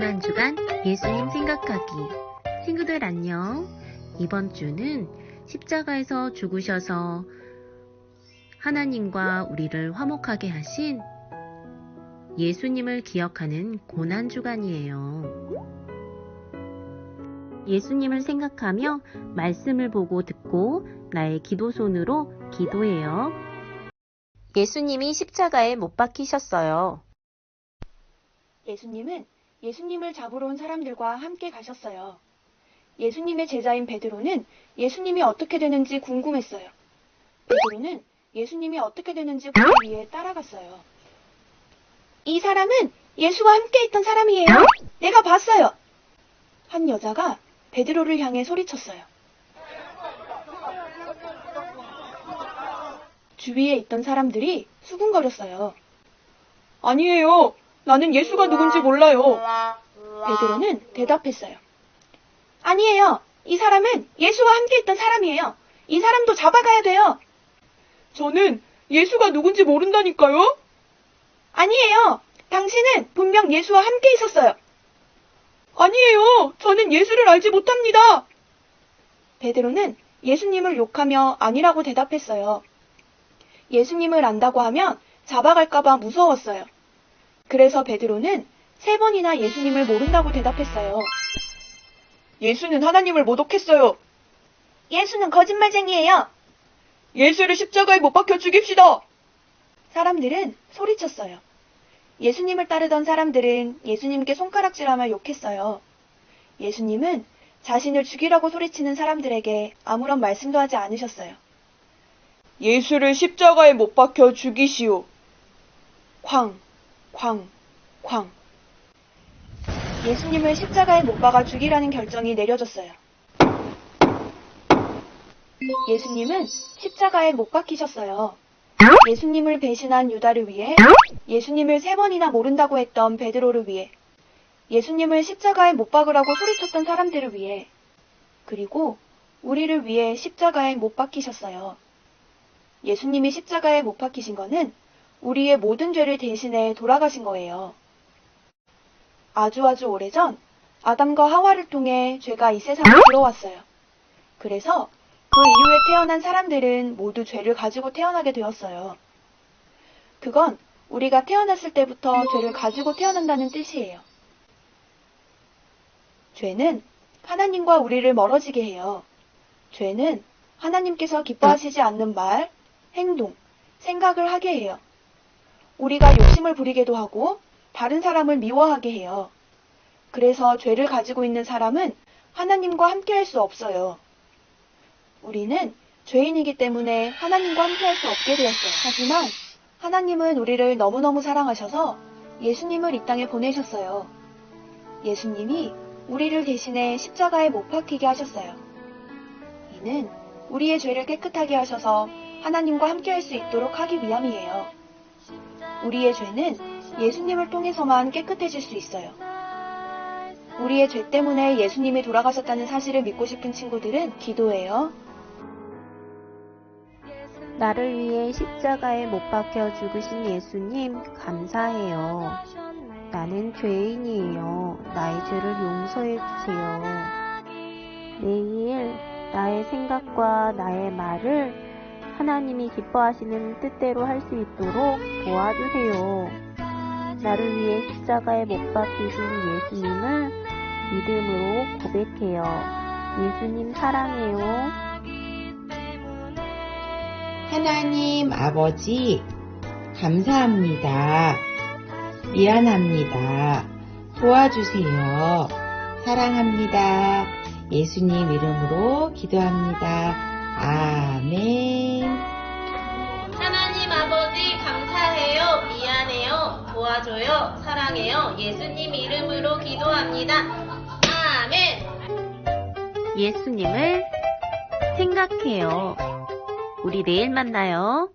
고난주간 예수님 생각하기. 친구들 안녕. 이번 주는 십자가에서 죽으셔서 하나님과 우리를 화목하게 하신 예수님을 기억하는 고난 주간이에요. 예수님을 생각하며 말씀을 보고 듣고 나의 기도손으로 기도해요. 예수님이 십자가에 못 박히셨어요. 예수님은 예수님을 잡으러 온 사람들과 함께 가셨어요. 예수님의 제자인 베드로는 예수님이 어떻게 되는지 궁금했어요. 베드로는 예수님이 어떻게 되는지 보기 위해 따라갔어요. 이 사람은 예수와 함께 있던 사람이에요. 내가 봤어요. 한 여자가 베드로를 향해 소리쳤어요. 주위에 있던 사람들이 수군거렸어요. 아니에요. 나는 예수가 누군지 몰라요. 베드로는 대답했어요. 아니에요. 이 사람은 예수와 함께 있던 사람이에요. 이 사람도 잡아가야 돼요. 저는 예수가 누군지 모른다니까요? 아니에요. 당신은 분명 예수와 함께 있었어요. 아니에요. 저는 예수를 알지 못합니다. 베드로는 예수님을 욕하며 아니라고 대답했어요. 예수님을 안다고 하면 잡아갈까봐 무서웠어요. 그래서 베드로는 세 번이나 예수님을 모른다고 대답했어요. 예수는 하나님을 모독했어요. 예수는 거짓말쟁이에요. 예수를 십자가에 못 박혀 죽입시다. 사람들은 소리쳤어요. 예수님을 따르던 사람들은 예수님께 손가락질하며 욕했어요. 예수님은 자신을 죽이라고 소리치는 사람들에게 아무런 말씀도 하지 않으셨어요. 예수를 십자가에 못 박혀 죽이시오. 쾅, 쾅, 쾅. 예수님을 십자가에 못 박아 죽이라는 결정이 내려졌어요. 예수님은 십자가에 못 박히셨어요. 예수님을 배신한 유다를 위해, 예수님을 세 번이나 모른다고 했던 베드로를 위해, 예수님을 십자가에 못 박으라고 소리쳤던 사람들을 위해, 그리고 우리를 위해 십자가에 못 박히셨어요. 예수님이 십자가에 못 박히신 거는 우리의 모든 죄를 대신해 돌아가신 거예요. 아주 아주 오래전 아담과 하와를 통해 죄가 이 세상에 들어왔어요. 그래서 그 이후에 태어난 사람들은 모두 죄를 가지고 태어나게 되었어요. 그건 우리가 태어났을 때부터 죄를 가지고 태어난다는 뜻이에요. 죄는 하나님과 우리를 멀어지게 해요. 죄는 하나님께서 기뻐하시지 않는 말, 행동, 생각을 하게 해요. 우리가 욕심을 부리게도 하고 다른 사람을 미워하게 해요. 그래서 죄를 가지고 있는 사람은 하나님과 함께 할 수 없어요. 우리는 죄인이기 때문에 하나님과 함께 할 수 없게 되었어요. 하지만 하나님은 우리를 너무너무 사랑하셔서 예수님을 이 땅에 보내셨어요. 예수님이 우리를 대신해 십자가에 못 박히게 하셨어요. 이는 우리의 죄를 깨끗하게 하셔서 하나님과 함께 할 수 있도록 하기 위함이에요. 우리의 죄는 예수님을 통해서만 깨끗해질 수 있어요. 우리의 죄 때문에 예수님이 돌아가셨다는 사실을 믿고 싶은 친구들은 기도해요. 나를 위해 십자가에 못 박혀 죽으신 예수님, 감사해요. 나는 죄인이에요. 나의 죄를 용서해 주세요. 매일 나의 생각과 나의 말을 하나님이 기뻐하시는 뜻대로 할 수 있도록 도와주세요. 나를 위해 십자가에 못 박히신 예수님을 믿음으로 고백해요. 예수님 사랑해요. 하나님 아버지, 감사합니다. 미안합니다. 도와주세요. 사랑합니다. 예수님 이름으로 기도합니다. 아멘. 하나님 아버지 감사해요. 미안해요. 도와줘요. 사랑해요. 예수님 이름으로 기도합니다. 아멘. 예수님을 생각해요. 우리 내일 만나요.